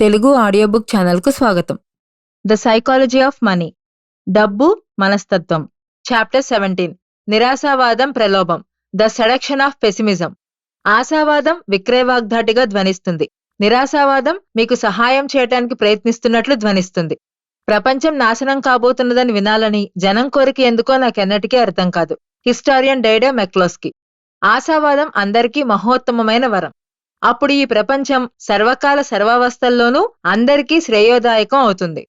Telugu audio book ఛానల్కు స్వాగతం. The psychology of money. డబ్బు మనస్తత్వం. Chapter seventeen. నిరాశావాదం ప్రలోభం. The seduction of pessimism. ఆశావాదం విక్రయవాగ్ధాటిగా ధ్వనిస్తుంది. నిరాశావాదం మీకు సహాయం చేయటానికి ప్రయత్నిస్తున్నట్లు ధ్వనిస్తుంది. ప్రపంచం నాశనం కాబోతున్నదని వినాలని జనం కోరిక ఎందుకో నాకెన్నటికీ అర్థం కాదు. హిస్టారియన్ డైడో మెక్లోస్కి. ఆశావాదం అందరికీ మహోత్తమమైన వరం. అప్పుడు ఈ ప్రపంచం సర్వకాల సర్వావస్థల్లోనూ అందరికీ శ్రేయోదాయకం అవుతుంది.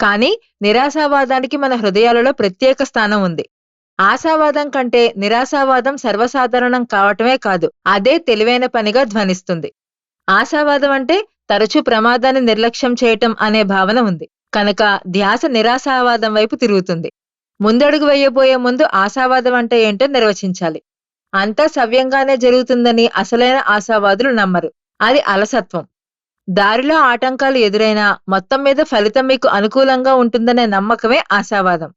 కానీ నిరాశావాదానికి మన హృదయాలలో ప్రత్యేక స్థానం ఉంది. ఆశావాదం కంటే నిరాశావాదం సర్వసాధారణం కావటమే కాదు అదే తెలివైన పనిగా ధ్వనిస్తుంది. ఆశావాదం అంటే తరచూ ప్రమాదాన్ని నిర్లక్ష్యం చేయటం అనే భావన ఉంది. కనుక ధ్యాస నిరాశావాదం వైపు తిరుగుతుంది. ముందడుగు వేయబోయే ముందు ఆశావాదం అంటే ఏంటో నిర్వచించాలి. అంతా సవ్యంగానే జరుగుతుందని అసలైన ఆశావాదులు నమ్మరు. అది అలసత్వం. దారిలో ఆటంకాలు ఎదురైనా మొత్తం మీద ఫలితం మీకు అనుకూలంగా ఉంటుందనే నమ్మకమే ఆశావాదం.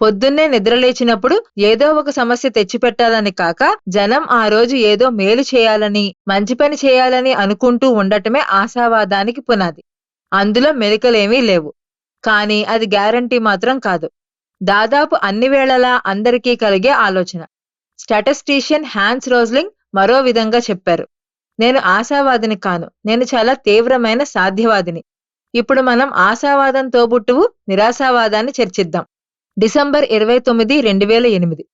పొద్దున్నే నిద్రలేచినప్పుడు ఏదో ఒక సమస్య తెచ్చిపెట్టాలని కాక జనం ఆ రోజు ఏదో మేలు చేయాలని మంచి పని చేయాలని అనుకుంటూ ఉండటమే ఆశావాదానికి పునాది. అందులో మెలికలేమీ లేవు. కానీ అది గ్యారంటీ మాత్రం కాదు. దాదాపు అన్ని వేళలా అందరికీ కలిగే ఆలోచన. స్టాటిస్టీషియన్ హ్యాన్స్ రోజ్లింగ్ మరో విధంగా చెప్పారు. నేను ఆశావాదిని కాను. నేను చాలా తీవ్రమైన సాధ్యవాదిని. ఇప్పుడు మనం ఆశావాదం తోబుట్టువు నిరాశావాదాన్ని చర్చిద్దాం. డిసెంబర్ ఇరవై తొమ్మిది రెండు వేల ఎనిమిది.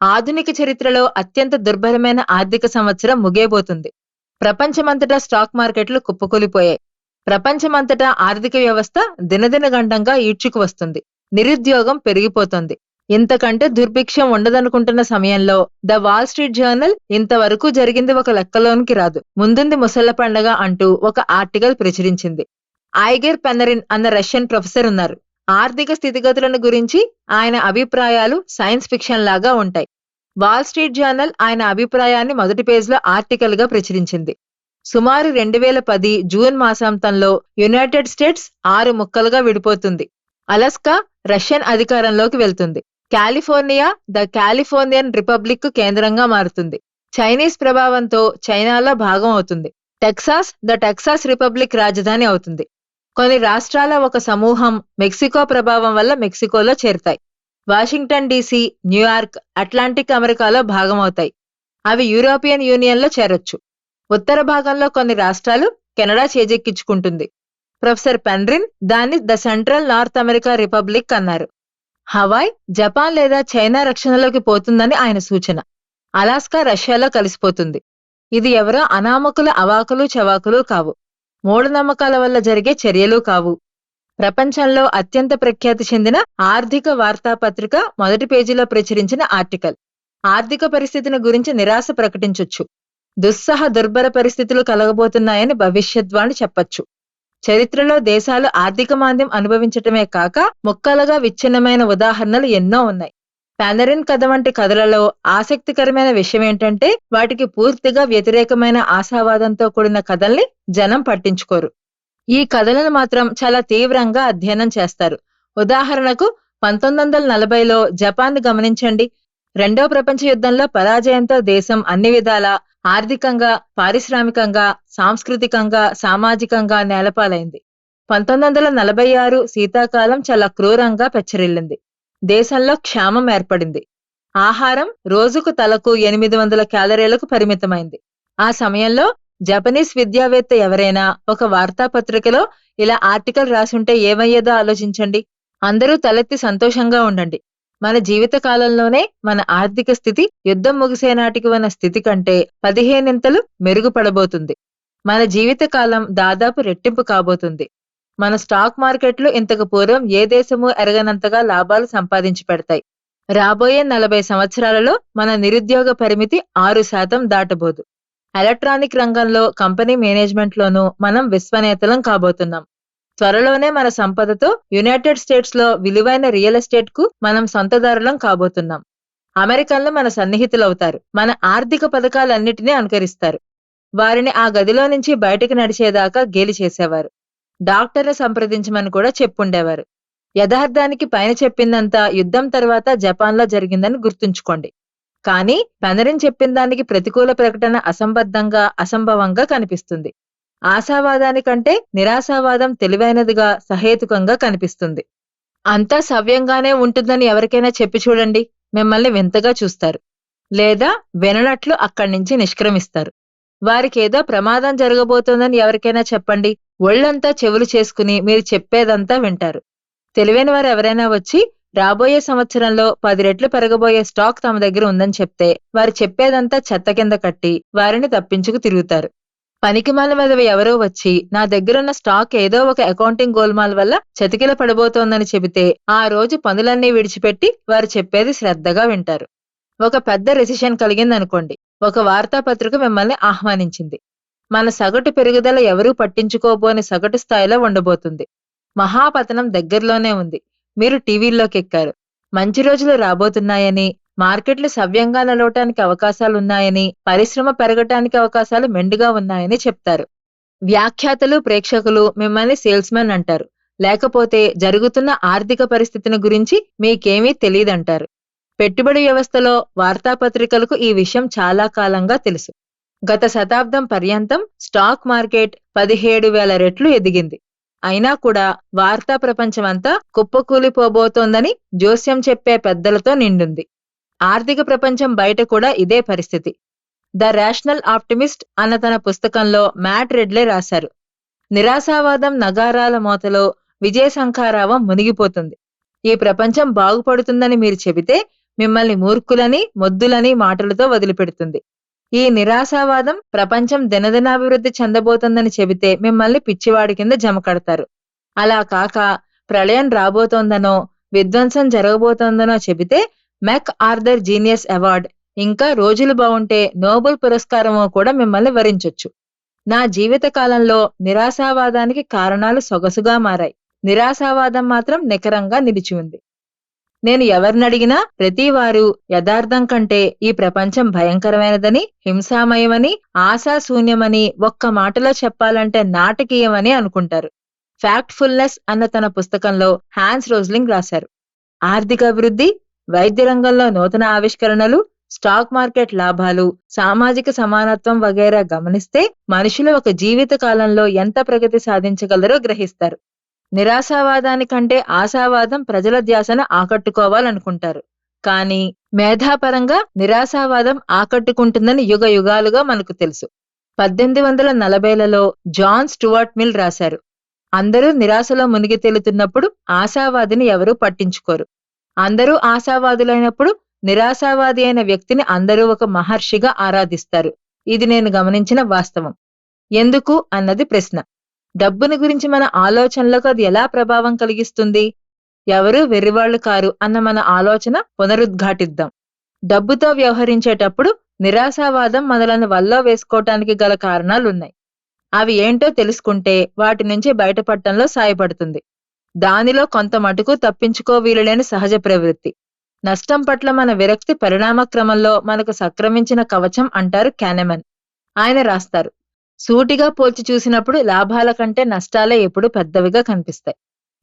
ఆధునిక చరిత్రలో అత్యంత దుర్భరమైన ఆర్థిక సంవత్సరం ముగియబోతుంది. ప్రపంచమంతటా స్టాక్ మార్కెట్లు కుప్పకూలిపోయాయి. ప్రపంచమంతటా ఆర్థిక వ్యవస్థ దినదినగండంగా ఈడ్చుకు వస్తుంది నిరుద్యోగం పెరిగిపోతుంది. ఇంతకంటే దుర్భిక్షం ఉండదనుకుంటున్న సమయంలో ద వాల్ స్ట్రీట్ జర్నల్ ఇంతవరకు జరిగింది ఒక లెక్కలోనికి రాదు. ముందుంది ముసళ్ళ పండగ అంటూ ఒక ఆర్టికల్ ప్రచురించింది. ఐగర్ పెనరిన్ అన్న రష్యన్ ప్రొఫెసర్ ఉన్నారు. ఆర్థిక స్థితిగతులను గురించి ఆయన అభిప్రాయాలు సైన్స్ ఫిక్షన్ లాగా ఉంటాయి. వాల్ స్ట్రీట్ జర్నల్ ఆయన అభిప్రాయాన్ని మొదటి పేజ్లో ఆర్టికల్గా ప్రచురించింది. సుమారు రెండు వేల పది జూన్ మాసాంతంలో యునైటెడ్ స్టేట్స్ ఆరు ముక్కలుగా విడిపోతుంది. అలస్కా రష్యన్ అధికారంలోకి వెళ్తుంది. కాలిఫోర్నియా ద కాలిఫోర్నియన్ రిపబ్లిక్ కేంద్రంగా మారుతుంది. చైనీస్ ప్రభావంతో చైనాలో భాగం అవుతుంది. టెక్సాస్ ద టెక్సాస్ రిపబ్లిక్ రాజధాని అవుతుంది. కొన్ని రాష్ట్రాల ఒక సమూహం మెక్సికో ప్రభావం వల్ల మెక్సికోలో చేరుతాయి. వాషింగ్టన్ డీసీ న్యూయార్క్ అట్లాంటిక్ అమెరికాలో భాగమవుతాయి అవి యూరోపియన్ యూనియన్లో చేరొచ్చు. ఉత్తర భాగంలో కొన్ని రాష్ట్రాలు కెనడా చేజెక్కించుకుంటుంది. ప్రొఫెసర్ పెన్రిన్ దాన్ని the central North America republic అన్నారు. హవాయ్ జపాన్ లేదా చైనా రక్షణలోకి పోతుందని ఆయన సూచన. అలాస్కా రష్యాలో కలిసిపోతుంది. ఇది ఎవరో అనామకుల అవాకులు చవాకులు కావు. మూఢనమ్మకాల వల్ల జరిగే చర్యలు కావు. ప్రపంచంలో అత్యంత ప్రఖ్యాతి చెందిన ఆర్థిక వార్తాపత్రిక మొదటి పేజీలో ప్రచురించిన ఆర్టికల్. ఆర్థిక పరిస్థితిని గురించి నిరాశ ప్రకటించొచ్చు. దుస్సహ దుర్భర పరిస్థితులు కలగబోతున్నాయని భవిష్యద్వాణి చెప్పొచ్చు. చరిత్రలో దేశాలు ఆర్థిక మాంద్యం అనుభవించటమే కాక ముక్కలుగా విచ్ఛిన్నమైన ఉదాహరణలు ఎన్నో ఉన్నాయి. పానరిన్ కథ వంటి కథలలో ఆసక్తికరమైన విషయం ఏంటంటే వాటికి పూర్తిగా వ్యతిరేకమైన ఆశావాదంతో కూడిన కథల్ని జనం పట్టించుకోరు. ఈ కథలను మాత్రం చాలా తీవ్రంగా అధ్యయనం చేస్తారు. ఉదాహరణకు పంతొమ్మిది వందల నలభైలో జపాన్ గమనించండి. రెండో ప్రపంచ యుద్ధంలో పరాజయంతో దేశం అన్ని విధాలా ఆర్థికంగా పారిశ్రామికంగా సాంస్కృతికంగా సామాజికంగా నేలపాలైంది. పంతొమ్మిది వందల నలభై ఆరు శీతాకాలం చాలా క్రూరంగా పెచ్చరిల్లింది. దేశంలో క్షామం ఏర్పడింది. ఆహారం రోజుకు తలకు ఎనిమిది వందల క్యాలరీలకు పరిమితమైంది. ఆ సమయంలో జపనీస్ విద్యావేత్త ఎవరైనా ఒక వార్తాపత్రికలో ఇలా ఆర్టికల్ రాసుంటే ఏమయ్యేదో ఆలోచించండి. అందరూ తలెత్తి సంతోషంగా ఉండండి. మన జీవిత కాలంలోనే మన ఆర్థిక స్థితి యుద్ధం ముగిసే నాటికి ఉన్న స్థితి కంటే పదిహేనింతలు మెరుగుపడబోతుంది. మన జీవిత కాలం దాదాపు రెట్టింపు కాబోతుంది. మన స్టాక్ మార్కెట్లు ఇంతకు పూర్వం ఏ దేశము ఎరగనంతగా లాభాలు సంపాదించి పెడతాయి. రాబోయే నలభై సంవత్సరాలలో మన నిరుద్యోగ పరిమితి ఆరు శాతం దాటబోదు. ఎలక్ట్రానిక్ రంగంలో కంపెనీ మేనేజ్మెంట్లోనూ మనం విశ్వనేతలం కాబోతున్నాం. త్వరలోనే మన సంపదతో యునైటెడ్ స్టేట్స్లో విలువైన రియల్ ఎస్టేట్కు మనం సొంతదారులం కాబోతున్నాం. అమెరికన్లు మన సన్నిహితులవుతారు. మన ఆర్థిక పథకాలన్నిటినీ అనుకరిస్తారు. వారిని ఆ గదిలో నుంచి బయటకు నడిచేదాకా గేలి చేసేవారు. డాక్టర్ని సంప్రదించమని కూడా చెప్పుండేవారు. యథార్థానికి పైన చెప్పిందంతా యుద్ధం తర్వాత జపాన్లో జరిగిందని గుర్తుంచుకోండి. కానీ పెనరిన్ చెప్పిన దానికి ప్రతికూల ప్రకటన అసంబద్ధంగా అసంభవంగా కనిపిస్తుంది. ఆశావాదానికంటే నిరాశావాదం తెలివైనదిగా సహేతుకంగా కనిపిస్తుంది. అంతా సవ్యంగానే ఉంటుందని ఎవరికైనా చెప్పి చూడండి మిమ్మల్ని వింతగా చూస్తారు. లేదా విననట్లు అక్కడి నుంచి నిష్క్రమిస్తారు. వారికేదో ప్రమాదం జరగబోతోందని ఎవరికైనా చెప్పండి ఒళ్ళంతా చెవులు చేసుకుని మీరు చెప్పేదంతా వింటారు. తెలివైన వారు ఎవరైనా వచ్చి రాబోయే సంవత్సరంలో పది రెట్లు పెరగబోయే స్టాక్ తమ దగ్గర ఉందని చెప్తే వారు చెప్పేదంతా చెత్త కింద కట్టి వారిని తప్పించుకు తిరుగుతారు. పనికిమాల మీద ఎవరో వచ్చి నా దగ్గరున్న స్టాక్ ఏదో ఒక అకౌంటింగ్ గోల్మాల్ వల్ల చతికిల పడబోతోందని చెబితే ఆ రోజు పనులన్నీ విడిచిపెట్టి వారు చెప్పేది శ్రద్ధగా వింటారు. ఒక పెద్ద రెసిషన్ కలిగిందనుకోండి. ఒక వార్తాపత్రిక మిమ్మల్ని ఆహ్వానించింది. మన సగటు పెరుగుదల ఎవరూ పట్టించుకోబోని సగటు స్థాయిలో ఉండబోతుంది. మహాపతనం దగ్గరలోనే ఉంది. మీరు టీవీల్లోకి ఎక్కారు మంచి రోజులు రాబోతున్నాయని మార్కెట్లు సవ్యంగా నిలవటానికి అవకాశాలున్నాయని పరిశ్రమ పెరగటానికి అవకాశాలు మెండుగా ఉన్నాయని చెప్తారు. వ్యాఖ్యాతలు ప్రేక్షకులు మిమ్మల్ని సేల్స్మెన్ అంటారు. లేకపోతే జరుగుతున్న ఆర్థిక పరిస్థితిని గురించి మీకేమీ తెలియదంటారు పెట్టుబడి వ్యవస్థలో వార్తాపత్రికలకు ఈ విషయం చాలా కాలంగా తెలుసు. గత శతాబ్దం పర్యంతం స్టాక్ మార్కెట్ పదిహేడు వేల రెట్లు ఎదిగింది. అయినా కూడా వార్తా ప్రపంచమంతా కుప్పకూలిపోబోతోందని జోస్యం చెప్పే పెద్దలతో నిండుంది. ఆర్థిక ప్రపంచం బయట కూడా ఇదే పరిస్థితి. ద రేషనల్ ఆప్టిమిస్ట్ అన్న తన పుస్తకంలో మ్యాట్ రెడ్లే రాశారు. నిరాశావాదం నగారాల మోతలో విజయశంఖారావం మునిగిపోతుంది. ఈ ప్రపంచం బాగుపడుతుందని మీరు చెబితే మిమ్మల్ని మూర్ఖులని మొద్దులని మాటలతో వదిలిపెడుతుంది. ఈ నిరాశావాదం ప్రపంచం దినదినాభివృద్ధి చెందబోతోందని చెబితే మిమ్మల్ని పిచ్చివాడి కింద జమ కడతారు. అలా కాక ప్రళయం రాబోతోందనో విధ్వంసం జరగబోతోందనో చెబితే మెక్ ఆర్థర్ జీనియస్ అవార్డ్ ఇంకా రోజులు బాగుంటే నోబెల్ పురస్కారము కూడా మిమ్మల్ని వరించొచ్చు. నా జీవిత కాలంలో నిరాశావాదానికి కారణాలు సొగసుగా మారాయి. నిరాశావాదం మాత్రం నికరంగా నిలిచి ఉంది. నేను ఎవరినడిగినా ప్రతివారు యథార్థం కంటే ఈ ప్రపంచం భయంకరమైనదని హింసామయమని ఆశాశూన్యమని ఒక్క మాటలో చెప్పాలంటే నాటకీయమని అనుకుంటారు. ఫ్యాక్ట్ఫుల్నెస్ అన్న తన పుస్తకంలో హ్యాన్స్ రోజ్లింగ్ రాశారు. ఆర్థిక అభివృద్ధి వైద్య రంగంలో నూతన ఆవిష్కరణలు స్టాక్ మార్కెట్ లాభాలు సామాజిక సమానత్వం వగైరా గమనిస్తే మనుషులు ఒక జీవిత కాలంలో ఎంత ప్రగతి సాధించగలరో గ్రహిస్తారు. నిరాశావాదానికంటే ఆశావాదం ప్రజల ధ్యాసను ఆకట్టుకోవాలనుకుంటారు. కానీ మేధాపరంగా నిరాశావాదం ఆకట్టుకుంటుందని యుగ యుగాలుగా మనకు తెలుసు. పద్దెనిమిది వందల నలభైలలో జాన్ స్టువర్ట్ మిల్ రాశారు. అందరూ నిరాశలో మునిగి తేలుతున్నప్పుడు ఆశావాదిని ఎవరూ పట్టించుకోరు. అందరూ ఆశావాదులైనప్పుడు నిరాశావాది అయిన వ్యక్తిని అందరూ ఒక మహర్షిగా ఆరాధిస్తారు. ఇది నేను గమనించిన వాస్తవం. ఎందుకు? అన్నది ప్రశ్న. డబ్బుని గురించి మన ఆలోచనలకు అది ఎలా ప్రభావం కలిగిస్తుంది? ఎవరూ వెర్రివాళ్ళు కారు అన్న మన ఆలోచన పునరుద్ఘాటిద్దాం. డబ్బుతో వ్యవహరించేటప్పుడు నిరాశావాదం మనలను వల్లో వేసుకోవటానికి గల కారణాలున్నాయి. అవి ఏంటో తెలుసుకుంటే వాటి నుంచి బయటపడటంలో సాయపడుతుంది. దానిలో కొంత మటుకు తప్పించుకో వీలులేని సహజ ప్రవృత్తి. నష్టం పట్ల మన విరక్తి పరిణామ క్రమంలో మనకు సక్రమించిన కవచం అంటారు క్యానెమన్ ఆయన రాస్తారు. సూటిగా పోల్చి చూసినప్పుడు లాభాల కంటే నష్టాలే ఎప్పుడు పెద్దవిగా కనిపిస్తాయి.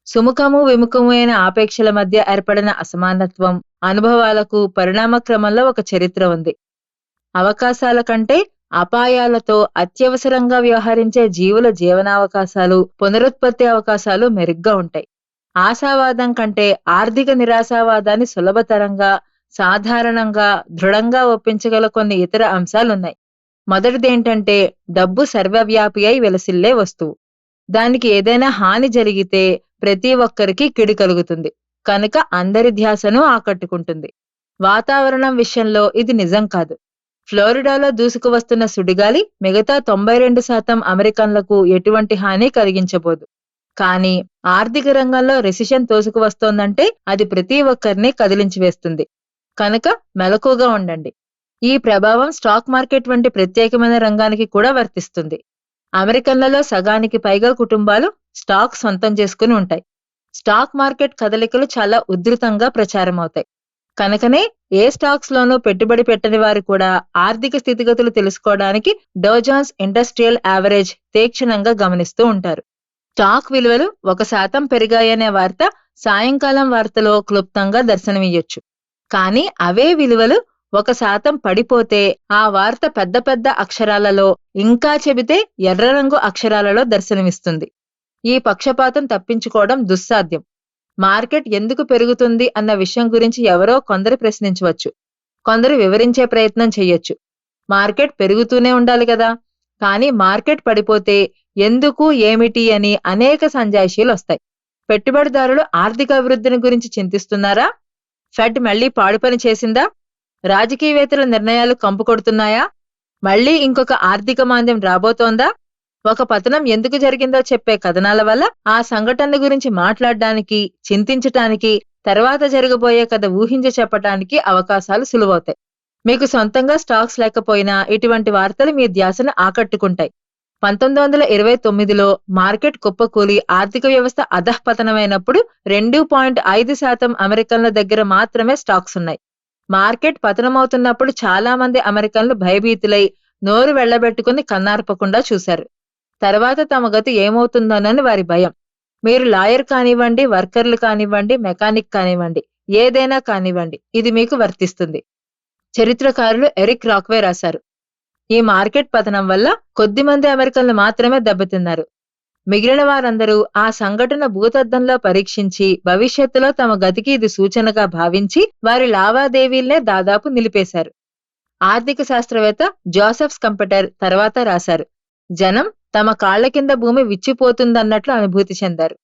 సుముఖము విముఖము అయిన ఆపేక్షల మధ్య ఏర్పడిన అసమానత్వం అనుభవాలకు పరిణామ క్రమంలో ఒక చరిత్ర ఉంది. అవకాశాల కంటే అపాయాలతో అత్యవసరంగా వ్యవహరించే జీవుల జీవనావకాశాలు పునరుత్పత్తి అవకాశాలు మెరుగ్గా ఉంటాయి. ఆశావాదం కంటే ఆర్థిక నిరాశావాదాన్ని సులభతరంగా సాధారణంగా దృఢంగా ఒప్పించగల కొన్ని ఇతర అంశాలున్నాయి. మొదటిదేంటంటే డబ్బు సర్వవ్యాపి అయి వెలసిల్లే వస్తువు. దానికి ఏదైనా హాని జరిగితే ప్రతి ఒక్కరికి కిడి కలుగుతుంది. కనుక అందరి ధ్యాసను ఆకట్టుకుంటుంది. వాతావరణం విషయంలో ఇది నిజం కాదు. ఫ్లోరిడాలో దూసుకువస్తున్న సుడిగాలి మిగతా తొంభై రెండు శాతం అమెరికన్లకు ఎటువంటి హాని కలిగించబోదు. కానీ ఆర్థిక రంగంలో రెసిషన్ తోసుకువస్తోందంటే అది ప్రతి ఒక్కరిని కదిలించి వేస్తుంది. కనుక మెలకుగా ఉండండి. ఈ ప్రభావం స్టాక్ మార్కెట్ వంటి ప్రత్యేకమైన రంగానికి కూడా వర్తిస్తుంది. అమెరికన్లలో సగానికి పైగా కుటుంబాలు స్టాక్ సొంతం చేసుకుని ఉంటాయి. స్టాక్ మార్కెట్ కదలికలు చాలా ఉధృతంగా ప్రచారమవుతాయి. కనుకనే ఏ స్టాక్స్ లోనూ పెట్టుబడి పెట్టని వారు కూడా ఆర్థిక స్థితిగతులు తెలుసుకోవడానికి డోజాన్స్ ఇండస్ట్రియల్ యావరేజ్ తీక్షణంగా గమనిస్తూ ఉంటారు. స్టాక్ విలువలు ఒక శాతం పెరిగాయనే వార్త సాయంకాలం వార్తలో క్లుప్తంగా దర్శనమియ్యొచ్చు. కానీ అవే విలువలు ఒక శాతం పడిపోతే ఆ వార్త పెద్ద పెద్ద అక్షరాలలో ఇంకా చెబితే ఎర్ర రంగు అక్షరాలలో దర్శనమిస్తుంది. ఈ పక్షపాతం తప్పించుకోవడం దుస్సాధ్యం. మార్కెట్ ఎందుకు పెరుగుతుంది అన్న విషయం గురించి ఎవరో కొందరు ప్రశ్నించవచ్చు. కొందరు వివరించే ప్రయత్నం చేయొచ్చు. మార్కెట్ పెరుగుతూనే ఉండాలి కదా. కానీ మార్కెట్ పడిపోతే ఎందుకు ఏమిటి అని అనేక సంజాయిషీలు వస్తాయి. పెట్టుబడిదారులు ఆర్థిక అభివృద్ధిని గురించి చింతిస్తున్నారా? ఫెడ్ మళ్ళీ పాడుపని చేసిందా? రాజకీయవేత్తల నిర్ణయాలు కంపు కొడుతున్నాయా? మళ్ళీ ఇంకొక ఆర్థిక మాంద్యం రాబోతోందా? ఒక పతనం ఎందుకు జరిగిందో చెప్పే కథనాల వల్ల ఆ సంఘటన గురించి మాట్లాడడానికి చింతించటానికి తర్వాత జరగబోయే కథ ఊహించి చెప్పటానికి అవకాశాలు సులువవుతాయి. మీకు సొంతంగా స్టాక్స్ లేకపోయినా ఇటువంటి వార్తలు మీ ధ్యాసను ఆకట్టుకుంటాయి. పంతొమ్మిది వందల ఇరవై తొమ్మిదిలో మార్కెట్ కుప్పకూలి ఆర్థిక వ్యవస్థ అధఃపతనమైనప్పుడు రెండు పాయింట్ ఐదు శాతం అమెరికన్ల దగ్గర మాత్రమే స్టాక్స్ ఉన్నాయి. మార్కెట్ పతనమవుతున్నప్పుడు చాలా మంది అమెరికన్లు భయభీతులై నోరు వెళ్ళబెట్టుకుని కన్నార్పకుండా చూశారు. తర్వాత తమ గతి ఏమవుతుందోనని వారి భయం. మీరు లాయర్ కానివ్వండి వర్కర్లు కానివ్వండి మెకానిక్ కానివ్వండి ఏదైనా కానివ్వండి ఇది మీకు వర్తిస్తుంది. చరిత్రకారులు ఎరిక్ రాక్వే రాశారు. ఈ మార్కెట్ పతనం వల్ల కొద్ది మంది అమెరికన్లు మాత్రమే దెబ్బతిన్నారు. మిగిలిన వారందరూ ఆ సంఘటన భూతద్దంలో పరీక్షించి భవిష్యత్తులో తమ గతికి ఇది సూచనగా భావించి వారి లావాదేవీల్నే దాదాపు నిలిపేశారు. ఆర్థిక శాస్త్రవేత్త జోసెఫ్స్ కంప్యూటర్ తర్వాత రాశారు. జనం తమ కాళ్ళ కింద భూమి విచ్చిపోతుందన్నట్లు అనుభూతి చెందారు.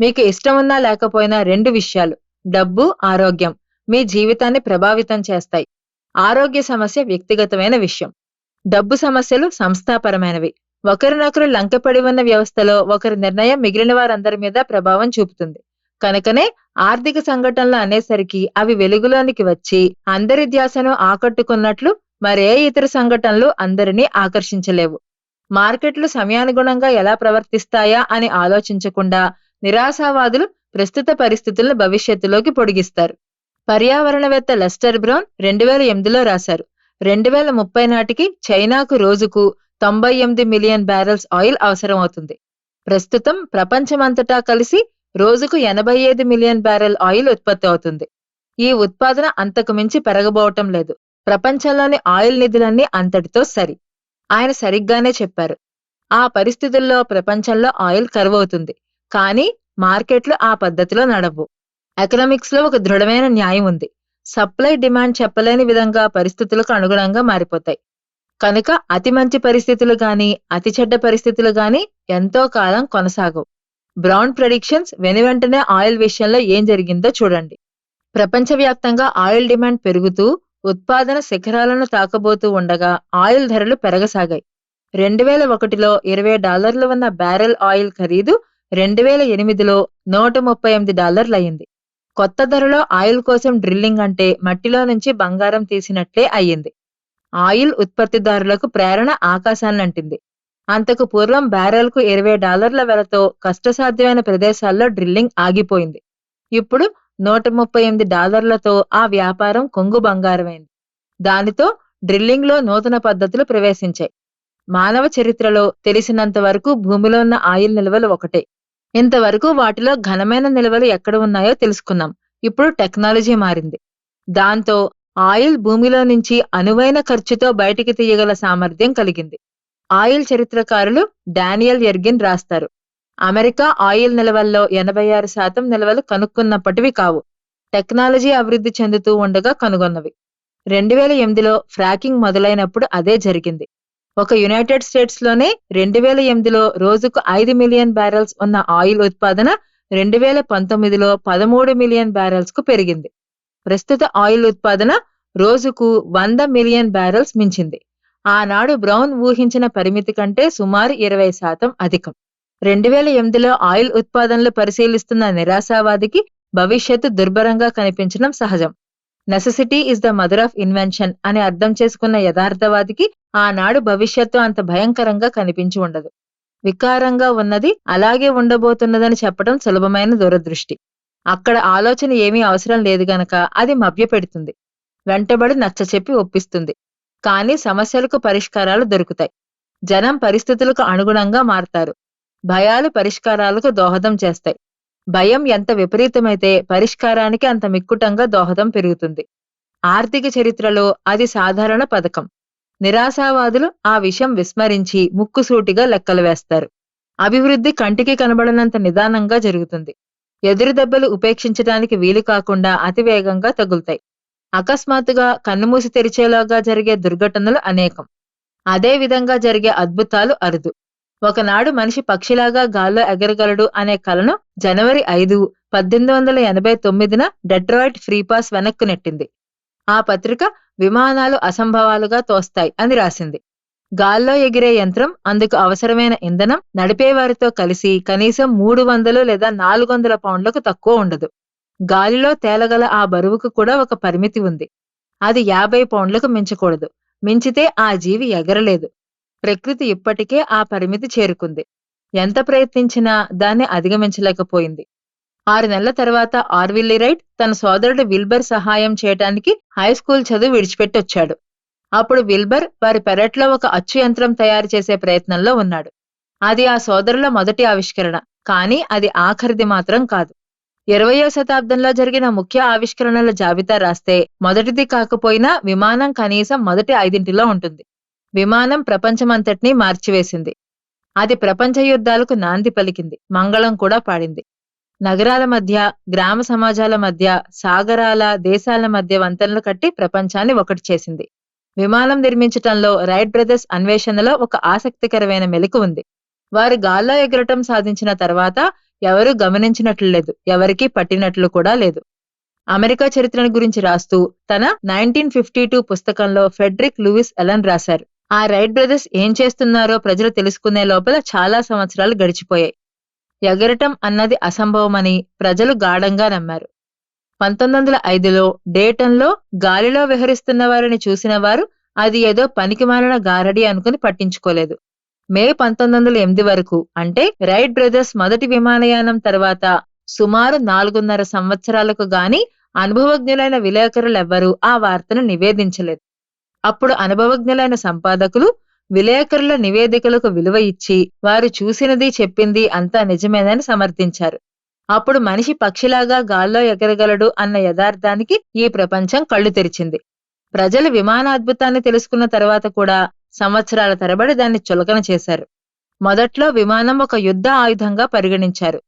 మీకు ఇష్టమున్నా లేకపోయినా రెండు విషయాలు. డబ్బు ఆరోగ్యం. మీ జీవితాన్ని ప్రభావితం చేస్తాయి. ఆరోగ్య సమస్య వ్యక్తిగతమైన విషయం. డబ్బు సమస్యలు సంస్థాపరమైనవి. ఒకరినొకరు లంకపడి ఉన్న వ్యవస్థలో ఒకరి నిర్ణయం మిగిలిన వారందరి మీద ప్రభావం చూపుతుంది. కనుకనే ఆర్థిక సంఘటనలు అనేసరికి అవి వెలుగులోనికి వచ్చి అందరి ధ్యాసను ఆకట్టుకున్నట్లు మరే ఇతర సంఘటనలు అందరినీ ఆకర్షించలేవు. మార్కెట్లు సమయానుగుణంగా ఎలా ప్రవర్తిస్తాయా అని ఆలోచించకుండా నిరాశావాదులు ప్రస్తుత పరిస్థితులను భవిష్యత్తులోకి పొడిగిస్తారు. పర్యావరణవేత్త లెస్టర్ బ్రౌన్ రెండు వేల ఎనిమిదిలో రాశారు. రెండు వేల ముప్పై నాటికి చైనాకు రోజుకు తొంభై ఎనిమిది మిలియన్ బ్యారెల్స్ ఆయిల్ అవసరం అవుతుంది ప్రస్తుతం ప్రపంచమంతటా కలిసి రోజుకు ఎనభై ఐదు మిలియన్ బ్యారెల్ ఆయిల్ ఉత్పత్తి అవుతుంది. ఈ ఉత్పాదన అంతకు మించి పెరగబోవటం లేదు. ప్రపంచంలోని ఆయిల్ నిధులన్నీ అంతటితో సరి. ఆయన సరిగ్గానే చెప్పారు. ఆ పరిస్థితుల్లో ప్రపంచంలో ఆయిల్ కరువవుతుంది కానీ మార్కెట్లు ఆ పద్ధతిలో నడవు. ఎకనామిక్స్లో ఒక దృఢమైన న్యాయం ఉంది. సప్లై డిమాండ్ చెప్పలేని విధంగా పరిస్థితులకు అనుగుణంగా మారిపోతాయి. కనుక అతి మంచి పరిస్థితులు గాని అతి చెడ్డ పరిస్థితులు గాని ఎంతో కాలం కొనసాగవు. బ్రౌన్ ప్రెడిక్షన్స్ వెనువెంటనే ఆయిల్ విషయంలో ఏం జరిగిందో చూడండి. ప్రపంచవ్యాప్తంగా ఆయిల్ డిమాండ్ పెరుగుతూ ఉత్పాదన శిఖరాలను తాకబోతూ ఉండగా ఆయిల్ ధరలు పెరగసాగాయి. రెండు వేల ఒకటిలో ఇరవై డాలర్లు ఉన్న బ్యారెల్ ఆయిల్ ఖరీదు రెండు వేల ఎనిమిదిలో నూట ముప్పై ఎనిమిది డాలర్లు అయింది కొత్త ధరలో ఆయిల్ కోసం డ్రిల్లింగ్ అంటే మట్టిలో నుంచి బంగారం తీసినట్లే అయ్యింది. ఆయిల్ ఉత్పత్తిదారులకు ప్రేరణ ఆకాశాన్నంటింది. అంతకు పూర్వం బ్యారెల్కు ఇరవై డాలర్ల వెలతో కష్టసాధ్యమైన ప్రదేశాల్లో డ్రిల్లింగ్ ఆగిపోయింది. ఇప్పుడు నూట ముప్పై ఎనిమిది డాలర్లతో ఆ వ్యాపారం కొంగు బంగారమైంది. దానితో డ్రిల్లింగ్లో నూతన పద్ధతులు ప్రవేశించాయి. మానవ చరిత్రలో తెలిసినంత వరకు భూమిలో ఉన్న ఆయిల్ నిల్వలు ఒకటే. ఇంతవరకు వాటిలో ఘనమైన నిల్వలు ఎక్కడ ఉన్నాయో తెలుసుకున్నాం. ఇప్పుడు టెక్నాలజీ మారింది. దాంతో ఆయిల్ భూమిలో నుంచి అనువైన ఖర్చుతో బయటికి తీయగల సామర్థ్యం కలిగింది. ఆయిల్ చరిత్రకారులు డానియల్ ఎర్గిన్ రాస్తారు. అమెరికా ఆయిల్ నిల్వల్లో ఎనభై ఆరు శాతం నిల్వలు కనుక్కున్నప్పటివి కావు. టెక్నాలజీ అభివృద్ధి చెందుతూ ఉండగా కనుగొన్నవి. రెండు వేల ఎనిమిదిలో ఫ్రాకింగ్ మొదలైనప్పుడు అదే జరిగింది. ఒక యునైటెడ్ స్టేట్స్లోనే రెండు వేల ఎనిమిదిలో రోజుకు ఐదు మిలియన్ బ్యారెల్స్ ఉన్న ఆయిల్ ఉత్పాదన రెండు వేల పంతొమ్మిదిలో పదమూడు మిలియన్ బ్యారెల్స్కు పెరిగింది. ప్రస్తుత ఆయిల్ ఉత్పాదన రోజుకు వంద మిలియన్ బ్యారెల్స్ మించింది. ఆనాడు బ్రౌన్ ఊహించిన పరిమితి కంటే సుమారు ఇరవై శాతం అధికం. రెండు వేల ఎనిమిదిలో ఆయిల్ ఉత్పాదనలు పరిశీలిస్తున్న నిరాశావాదికి భవిష్యత్తు దుర్భరంగా కనిపించడం సహజం. Necessity is the mother of invention అని అర్థం చేసుకున్న యథార్థవాదికి ఆనాడు భవిష్యత్తు అంత భయంకరంగా కనిపించి ఉండదు. వికారంగా ఉన్నది అలాగే ఉండబోతున్నదని చెప్పడం సులభమైన దూరదృష్టి. అక్కడ ఆలోచన ఏమీ అవసరం లేదు గనక అది మభ్యపెడుతుంది. వెంటబడి నచ్చచెప్పి ఒప్పిస్తుంది. కానీ సమస్యలకు పరిష్కారాలు దొరుకుతాయి. జనం పరిస్థితులకు అనుగుణంగా మారతారు. భయాలు పరిష్కారాలకు దోహదం చేస్తాయి. భయం ఎంత విపరీతమైతే పరిష్కారానికి అంత మిక్కుటంగా దోహదం పెరుగుతుంది. ఆర్థిక చరిత్రలో అది సాధారణ పథకం. నిరాశావాదులు ఆ విషయం విస్మరించి ముక్కుసూటిగా లెక్కలు వేస్తారు. అభివృద్ధి కంటికి కనబడనంత నిదానంగా జరుగుతుంది. ఎదురు దెబ్బలు ఉపేక్షించడానికి వీలు కాకుండా అతివేగంగా తగులుతాయి. అకస్మాత్తుగా కన్నుమూసి తెరిచేలాగా జరిగే దుర్ఘటనలు అనేకం. అదే విధంగా జరిగే అద్భుతాలు అరుదు. ఒకనాడు మనిషి పక్షిలాగా గాల్లో ఎగరగలడు అనే కలను జనవరి ఐదు పద్దెనిమిది వందల ఎనభై తొమ్మిదిన డెట్రాయిట్ ఫ్రీపాస్ వెనక్కు నెట్టింది. ఆ పత్రిక విమానాలు అసంభవాలుగా తోస్తాయి అని రాసింది. గాల్లో ఎగిరే యంత్రం అందుకు అవసరమైన ఇంధనం నడిపేవారితో కలిసి కనీసం మూడు వందలు లేదా నాలుగు వందల పౌండ్లకు తక్కువ ఉండదు. గాలిలో తేలగల ఆ బరువుకు కూడా ఒక పరిమితి ఉంది. అది యాభై పౌండ్లకు మించకూడదు. మించితే ఆ జీవి ఎగరలేదు. ప్రకృతి ఇప్పటికే ఆ పరిమితి చేరుకుంది. ఎంత ప్రయత్నించినా దాన్ని అధిగమించలేకపోయింది. ఆరు నెలల తర్వాత ఆర్విల్లీ రైట్ తన సోదరుడు విల్బర్ సహాయం చేయటానికి హై స్కూల్ చదువు విడిచిపెట్టొచ్చాడు. అప్పుడు విల్బర్ వారి పెరట్లో ఒక అచ్చు యంత్రం తయారు చేసే ప్రయత్నంలో ఉన్నాడు. అది ఆ సోదరుల మొదటి ఆవిష్కరణ కానీ అది ఆఖరిది మాత్రం కాదు. ఇరవయో శతాబ్దంలో జరిగిన ముఖ్య ఆవిష్కరణల జాబితా రాస్తే మొదటిది కాకపోయినా విమానం కనీసం మొదటి ఐదింటిలో ఉంటుంది. విమానం ప్రపంచమంతటినీ మార్చివేసింది. అది ప్రపంచ యుద్ధాలకు నాంది పలికింది. మంగళం కూడా పాడింది. నగరాల మధ్య గ్రామ సమాజాల మధ్య సాగరాల దేశాల మధ్య వంతెనలు కట్టి ప్రపంచాన్ని ఒకటి చేసింది. విమానం నిర్మించటంలో రైట్ బ్రదర్స్ అన్వేషణలో ఒక ఆసక్తికరమైన మెలకు ఉంది. వారు గాల్లో ఎగరటం సాధించిన తర్వాత ఎవరూ గమనించినట్లు లేదు. ఎవరికీ పట్టినట్లు కూడా లేదు. అమెరికా చరిత్రను గురించి రాస్తూ తన నైన్టీన్ ఫిఫ్టీ టూ పుస్తకంలో ఫెడ్రిక్ లూయిస్ ఎలన్ రాశారు. ఆ రైట్ బ్రదర్స్ ఏం చేస్తున్నారో ప్రజలు తెలుసుకునే లోపల చాలా సంవత్సరాలు గడిచిపోయాయి. ఎగరటం అన్నది అసంభవమని ప్రజలు గాఢంగా నమ్మారు. పంతొమ్మిది వందల ఐదులో డేటన్లో గాలిలో విహరిస్తున్న వారిని చూసిన వారు అది ఏదో పనికిమాలిన గారడి అనుకుని పట్టించుకోలేదు. మే పంతొమ్మిది వందల ఎనిమిది వరకు అంటే రైట్ బ్రదర్స్ మొదటి విమానయానం తర్వాత సుమారు నాలుగున్నర సంవత్సరాలకు గాని అనుభవజ్ఞులైన విలేకరులెవ్వరూ ఆ వార్తను నివేదించలేదు. అప్పుడు అనుభవజ్ఞులైన సంపాదకులు విలేకరుల నివేదికలకు విలువ ఇచ్చి వారు చూసినది చెప్పింది అంతా నిజమేనని సమర్థించారు. అప్పుడు మనిషి పక్షిలాగా గాల్లో ఎగరగలడు అన్న యథార్థానికి ఈ ప్రపంచం కళ్ళు తెరిచింది. ప్రజలు విమానాద్భుతాన్ని తెలుసుకున్న తర్వాత కూడా సంవత్సరాల తరబడి దాన్ని చులకన చేశారు. మొదట్లో విమానం ఒక యుద్ధ ఆయుధంగా పరిగణించారు.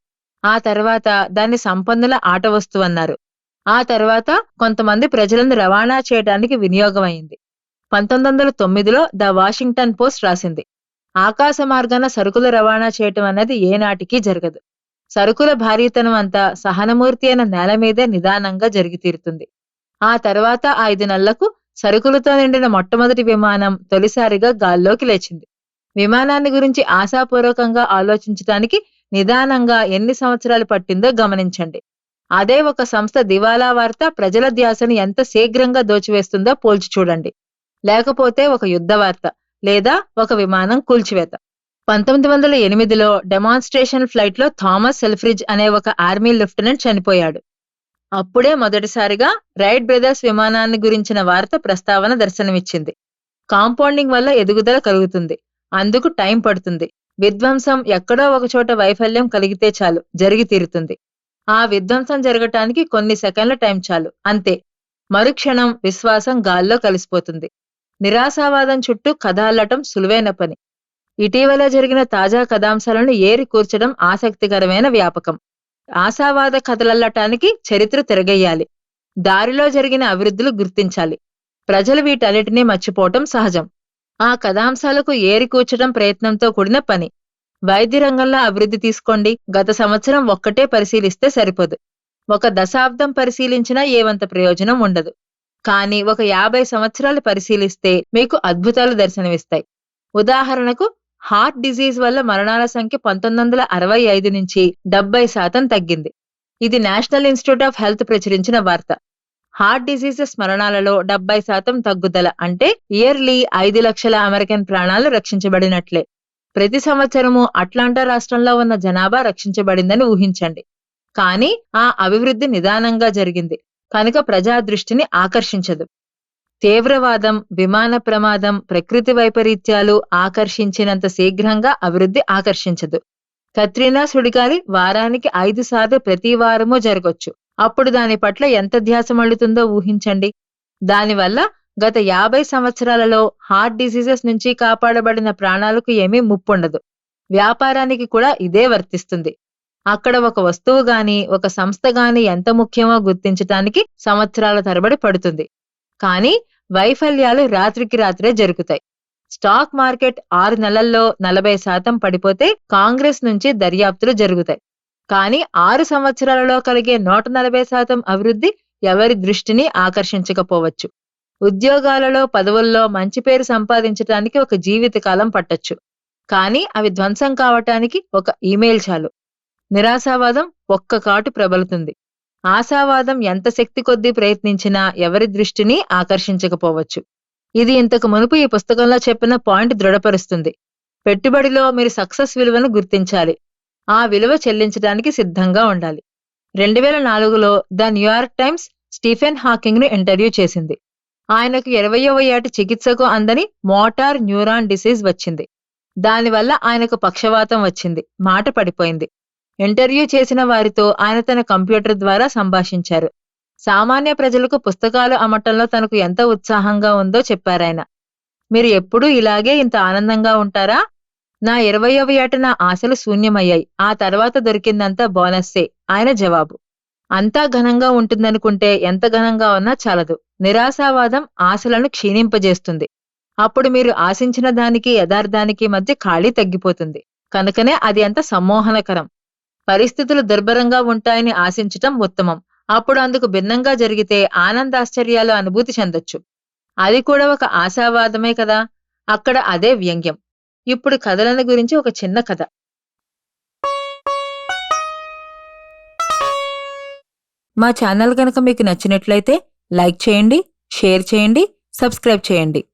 ఆ తర్వాత దాన్ని సంపన్నుల ఆట వస్తువన్నారు ఆ తర్వాత కొంతమంది ప్రజలను రవాణా చేయడానికి వినియోగమైంది పంతొమ్మిది వందల తొమ్మిదిలో ద వాషింగ్టన్ పోస్ట్ రాసింది. ఆకాశ మార్గాన సరుకులు రవాణా చేయటం అన్నది ఏనాటికి జరగదు. సరుకుల భారీతనం అంతా సహనమూర్తి అయిన నేల మీదే నిదానంగా జరిగి తీరుతుంది. ఆ తర్వాత ఐదు నెలలకు సరుకులతో నిండిన మొట్టమొదటి విమానం తొలిసారిగా గాల్లోకి లేచింది. విమానాన్ని గురించి ఆశాపూర్వకంగా ఆలోచించటానికి నిదానంగా ఎన్ని సంవత్సరాలు పట్టిందో గమనించండి. అదే ఒక సంస్థ దివాలా వార్త ప్రజల ధ్యాసను ఎంత శీఘ్రంగా దోచివేస్తుందో పోల్చి చూడండి. లేకపోతే ఒక యుద్ధ వార్త లేదా ఒక విమానం కూల్చివేత. పంతొమ్మిది వందల ఎనిమిదిలో డెమాన్స్ట్రేషన్ ఫ్లైట్లో థామస్ సెల్ఫ్రిడ్జ్ అనే ఒక ఆర్మీ లెఫ్టినెంట్ చనిపోయాడు. అప్పుడే మొదటిసారిగా రైట్ బ్రదర్స్ విమానాన్ని గురించిన వార్త ప్రస్తావన దర్శనమిచ్చింది. కాంపౌండింగ్ వల్ల ఎదుగుదల కలుగుతుంది. అందుకు టైం పడుతుంది. విధ్వంసం ఎక్కడో ఒకచోట వైఫల్యం కలిగితే చాలు జరిగి తీరుతుంది. ఆ విధ్వంసం జరగటానికి కొన్ని సెకండ్ల టైం చాలు అంతే. మరుక్షణం విశ్వాసం గాల్లో కలిసిపోతుంది. నిరాశావాదం చుట్టూ కథ అల్లటం సులువైన పని. ఇటీవల జరిగిన తాజా కథాంశాలను ఏరి కూర్చడం ఆసక్తికరమైన వ్యాపకం. ఆశావాద కథలల్లటానికి చరిత్ర తిరగేయాలి. దారిలో జరిగిన అభివృద్ధులు గుర్తించాలి. ప్రజలు వీటన్నిటినీ మర్చిపోవటం సహజం. ఆ కథాంశాలకు ఏరి కూర్చడం ప్రయత్నంతో కూడిన పని. వైద్య రంగంలో అభివృద్ధి తీసుకోండి. గత సంవత్సరం ఒక్కటే పరిశీలిస్తే సరిపోదు. ఒక దశాబ్దం పరిశీలించినా ఏవంత ప్రయోజనం ఉండదు. కానీ ఒక యాభై సంవత్సరాలు పరిశీలిస్తే మీకు అద్భుతాలు దర్శనమిస్తాయి. ఉదాహరణకు హార్ట్ డిజీజ్ వల్ల మరణాల సంఖ్య పంతొమ్మిది వందల అరవై ఐదు నుంచి డెబ్బై శాతం తగ్గింది. ఇది నేషనల్ ఇన్స్టిట్యూట్ ఆఫ్ హెల్త్ ప్రచురించిన వార్త. హార్ట్ డిసీజెస్ మరణాలలో డెబ్బై శాతం తగ్గుదల అంటే ఇయర్లీ ఐదు లక్షల అమెరికన్ ప్రాణాలు రక్షించబడినట్లే. ప్రతి సంవత్సరము అట్లాంటా రాష్ట్రంలో ఉన్న జనాభా రక్షించబడిందని ఊహించండి. కానీ ఆ అభివృద్ధి నిదానంగా జరిగింది. కనుక ప్రజాదృష్టిని ఆకర్షించదు. తీవ్రవాదం విమాన ప్రమాదం ప్రకృతి వైపరీత్యాలు ఆకర్షించినంత శీఘ్రంగా అభివృద్ధి ఆకర్షించదు. కత్రినా సుడిగాలి వారానికి ఐదు సార్లు ప్రతి వారము జరగొచ్చు. అప్పుడు దాని పట్ల ఎంత ధ్యాస మళ్ళుతుందో ఊహించండి. దానివల్ల గత యాభై సంవత్సరాలలో హార్ట్ డిసీజెస్ నుంచి కాపాడబడిన ప్రాణాలకు ఏమీ ముప్పుండదు. వ్యాపారానికి కూడా ఇదే వర్తిస్తుంది. అక్కడ ఒక వస్తువు గాని ఒక సంస్థ గాని ఎంత ముఖ్యమో గుర్తించటానికి సంవత్సరాల తరబడి పడుతుంది. కానీ వైఫల్యాలు రాత్రికి రాత్రే జరుగుతాయి. స్టాక్ మార్కెట్ ఆరు నెలల్లో నలభై శాతం పడిపోతే కాంగ్రెస్ నుంచి దర్యాప్తులు జరుగుతాయి. కానీ ఆరు సంవత్సరాలలో కలిగే నూట నలభై శాతం అభివృద్ధి ఎవరి దృష్టిని ఆకర్షించకపోవచ్చు. ఉద్యోగాలలో పదవుల్లో మంచి పేరు సంపాదించటానికి ఒక జీవితకాలం పట్టొచ్చు. కానీ అవి ధ్వంసం కావటానికి ఒక ఈమెయిల్ చాలు. నిరాశావాదం ఒక్క కాటు ప్రబలుతుంది. ఆశావాదం ఎంత శక్తి కొద్దీ ప్రయత్నించినా ఎవరి దృష్టిని ఆకర్షించకపోవచ్చు. ఇది ఇంతకు మునుపు ఈ పుస్తకంలో చెప్పిన పాయింట్ దృఢపరుస్తుంది. పెట్టుబడిలో మీరు సక్సెస్ విలువను గుర్తించాలి. ఆ విలువ చెల్లించడానికి సిద్ధంగా ఉండాలి. రెండు వేల నాలుగులో the New York Times Stephen హాకింగ్ను interview చేసింది. ఆయనకు ఇరవయవ ఏటి చికిత్సకు అందని మోటార్ న్యూరాన్ డిసీజ్ వచ్చింది. దానివల్ల ఆయనకు పక్షవాతం వచ్చింది. మాట పడిపోయింది. ఇంటర్వ్యూ చేసిన వారితో ఆయన తన కంప్యూటర్ ద్వారా సంభాషించారు. సామాన్య ప్రజలకు పుస్తకాలు అమ్మటంలో తనకు ఎంత ఉత్సాహంగా ఉందో చెప్పారాయన మీరు ఎప్పుడూ ఇలాగే ఇంత ఆనందంగా ఉంటారా? నా ఇరవయవ ఏట నా ఆశలు శూన్యమయ్యాయి. ఆ తర్వాత దొరికిందంతా బోనస్సే. ఆయన జవాబు. అంతా ఘనంగా ఉంటుందనుకుంటే ఎంత ఘనంగా ఉన్నా చాలదు. నిరాశావాదం ఆశలను క్షీణింపజేస్తుంది. అప్పుడు మీరు ఆశించిన దానికి యథార్థానికి మధ్య ఖాళీ తగ్గిపోతుంది. కనుకనే అది అంత సమ్మోహనకరం. పరిస్థితులు దుర్భరంగా ఉంటాయని ఆశించటం ఉత్తమం. అప్పుడు అందుకు భిన్నంగా జరిగితే ఆనందాశ్చర్యాలు అనుభూతి చెందొచ్చు. అది కూడా ఒక ఆశావాదమే కదా? అక్కడ అదే వ్యంగ్యం. ఇప్పుడు కథలను గురించి ఒక చిన్న కథ. మా ఛానల్ కనుక మీకు నచ్చినట్లయితే లైక్ చేయండి షేర్ చేయండి సబ్స్క్రైబ్ చేయండి.